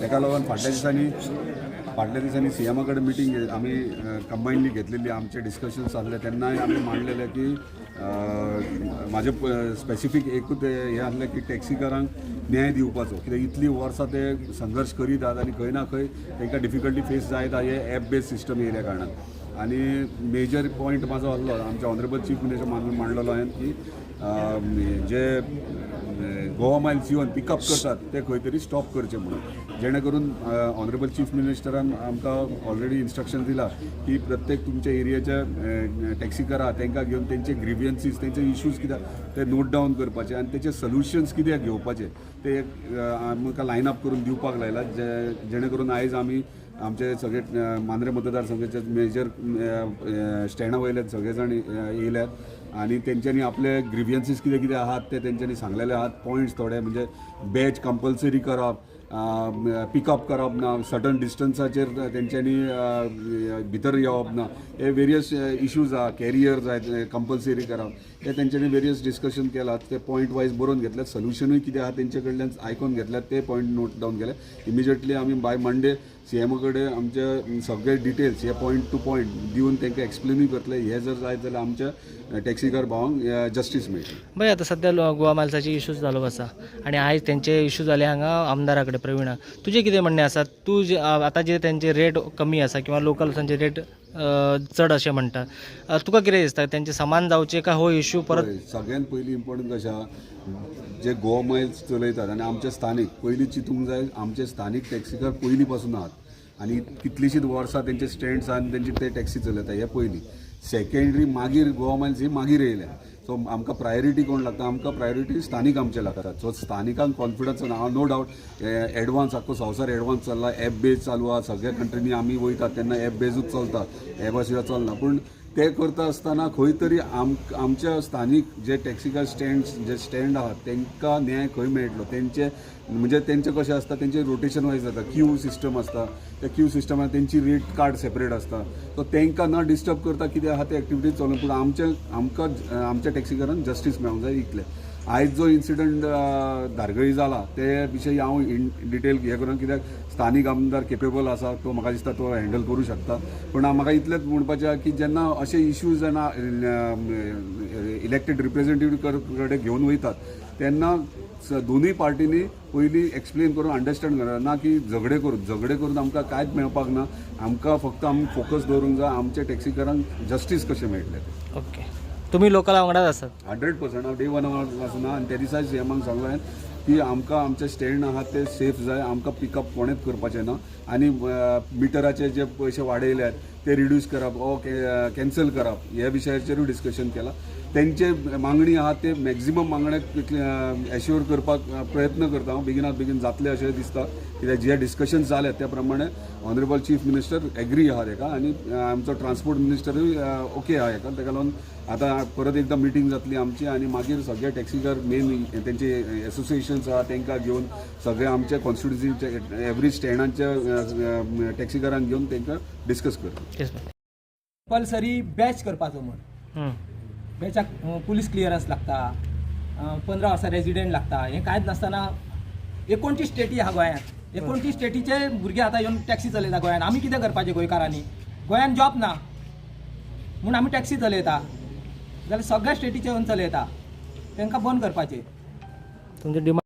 ताका लागून फाटल्या दिसांनी फाटल्या दिसांनी सी एमा कडेन मिटींग आमी कंबायनली घेतलेली आमचे डिस्कशन जाल्ले तेन्नाय आमी मांडलेले की म्हाजे स्पेसिफीक एकूच हें आसलें की टॅक्सीकारांक न्याय दिवपाचो. कित्याक इतलीं वर्सां ते संघर्श करीत आहात आनी खंय ना खंय तांकां डिफिकल्टी फेस जायत आहा हे एप बेस्ड सिस्टम येयल्या कारणान. आनी मेजर पॉयंट म्हाजो आसलो आमच्या ऑनरेबल चीफ मिनिस्टर मानून मांडलेलो हांवें की जे गोवा मायल्स येवन पिकअप करतात ते खंय तरी स्टॉप करचे म्हणून. जेणे करून ऑनरेबल चीफ मिनिस्टरान आमकां ऑलरेडी इन्स्ट्रक्शन दिला की प्रत्येक तुमच्या एरियाचे टॅक्सीकार आहा तांकां घेवन तेंचे ग्रिवियन्सीस तेंचे इश्यूज कित्याक ते नोट डावन करपाचे आनी तेचे सोल्युशन्स कित्याक घेवपाचे ते एक, आमकां लायन अप करून दिवपाक लायला जे जेणे करून आयज आमी आमचे सगळे मांद्रे मतदारसंघाचे मेजर स्टँडा वयले सगळे जाण येयल्यात आनी तेंच्यांनी आपले ग्रिवियन्सीस कितें कितें आहात ते तेंच्यांनी सांगलेले आहात. पॉयंट्स थोडे म्हणजे बॅच कंपल्सरी करप पिकअप करप ना सटन डिस्टन्साचेर तेंच्यांनी भितर येवप ना. हे वेरियस इश्यूज आहा कॅरियर जाय कंपल्सरी करप हे तेंच्यांनी वेरियस डिस्कशन केलात. ते पॉयंट वायज बरोवन घेतल्यात सोल्युशनूय कितें आहा तेंचे कडल्यान आयकून घेतल्यात ते पॉयंट नोट डावन केले. इमिजिएटली आमी बाय मंडे सी एमा कडेन आमचे सगळे डिटेल्स हे पॉयंट टू पॉयंट दिवन तांकां एक्सप्लेनूय करतले. हे जर जायत जाल्यार आमच्या टॅक्सीकार भावांक जस्टीस मेळटली बरें आतां सध्या गोवा माल्साचे इश्यूज जालो आसा आनी आयज तेंचे इश्यू जाले हांगा आमदारा कडेन प्रवीणा. तुजें कितें म्हणणें आसा तूं आतां जे तेंचे रेट कमी आसा किंवा लोकल्सांचे रेट चड अशें म्हणटा तुका कितें दिसता तेंचे समान जावचे काय हो इश्यू परत? सगळ्यांत सगळ्यात पयलीं इम्पॉर्टंट कशें जे गोवा मायल्स चलयतात आनी आमचे स्थानीक पयलीं चिंतूंक जाय आमचे स्थानीक टॅक्सीकार पयलीं पासून आहात. आनी कितलींशींच वर्सां तेंचे स्टँड्स आहा तेंची ते टॅक्सी चलयता हे पयलीं सेकंडरी मागीर गोवा मायल्स ही मागीर येयल्या. सो आमकां प्रायोरिटी कोण लागता? आमकां प्रायोरिटी स्थानीक आमचे लागतात. सो स्थानिकांक कॉन्फिडन्स हांव नो डावट एडवान्स आख्खो संवसार एडवान्स चल्ला. एप बेज चालू आहा सगळ्या कंट्रीनी आमी वयतात तेन्ना एप बेजूच चलता. एपा शिवाय चलना. पूण ते करता आसतना खंय तरी आम आमच्या स्थानीक जे टॅक्सीकार स्टँड जे स्टँड आहात तांकां न्याय खंय मेळटलो? तेंचे म्हणजे तेंचे कशें आसता तेंचे रोटेशन वायज जाता क्यू सिस्टम आसता त्या क्यू सिस्टमान तेंची रेट कार्ड सेपरेट आसता सो तांकां न डिस्टर्ब करता कितें आहा ते एक्टिविटीज चलून पूण आमच्या आमकां आमच्या टॅक्सीकारांक जस्टीस मेळूंक जाय इतलें आयज जो इन्सिडंट धारगळी जाला ते विशयी हांव इन डिटेल हे करून कित्याक स्थानीक आमदार केपेबल आसा तो म्हाका दिसता तो हँडल करूं शकता. पूण म्हाका इतलेंच म्हणपाचें की जेन्ना अशे इश्यूज जेन्ना इलेक्टेड रिप्रेझेंटेटिव्ह कडेन घेवन वयतात तेन्ना दोनूय पार्टींनी पयलीं एक्सप्लेन करून अंडरस्टँड करप ना की झगडे करून झगडे करून आमकां कांयच मेळपाक ना. आमकां फक्त आमी फोकस दवरूंक जाय आमच्या टॅक्सीकारांक जस्टीस कशें मेळटलें? ओके तुमी लोकला वांगडाच आसात हंड्रेड पर्संट. हांव डे वन आसना आनी त्या दिसा सीएमाक एमांक सांगलें की आमकां आमचे स्टँड आहात ते सेफ जाय. आमकां पिकअप कोणेच करपाचें ना. आनी मिटराचे जे पयशे वाडयल्यात ते रिड्यूस करप ओ कॅन्सल करप ह्या विशयाचेरूय डिस्कशन केलां. तेंचे मागणी आहा ते मॅक्झिमम मागण्या एश्युअर करपाक प्रयत्न करता. हांव बेगिनात बेगीन जातले अशें दिसता. कित्याक जे डिस्कशन जाले त्या प्रमाणे ऑनरेबल चीफ मिनिस्टर एग्री आहा तेका आनी आमचो ट्रान्सपोर्ट मिनिस्टरूय ओके आहा हेका तेका लागून आतां परत एकदां मिटींग जातली आमची आनी मागीर सगळे टॅक्सीकार मेन तेंचे एसोसिएशन्स आहा तांकां घेवन सगळे आमचे कॉन्स्टिट्युन्सीचे एवरी स्टँडांच्या टॅक्सीकारांक घेवन तांकां डिस्कस करता. कंपल्सरी बॅच करपाचो म्हण. बॅचाक पुलीस क्लियरन्स लागता पंदरा वर्सां रेजिडेंट लागता. हें कांयच नासतना एकोणतीस स्टेटी आहा गोंयांत एकोणतीस स्टेटीचे भुरगे आतां येवन टॅक्सी चलयता गोंयांत आमी कितें करपाचें गोंयकारांनी? गोंयांत जॉब ना. म्हूण आमी टॅक्सी चलयता जाल्यार सगळ्या स्टेटीचे येवन चलयता तांकां बंद करपाचें तुमचे डिमांड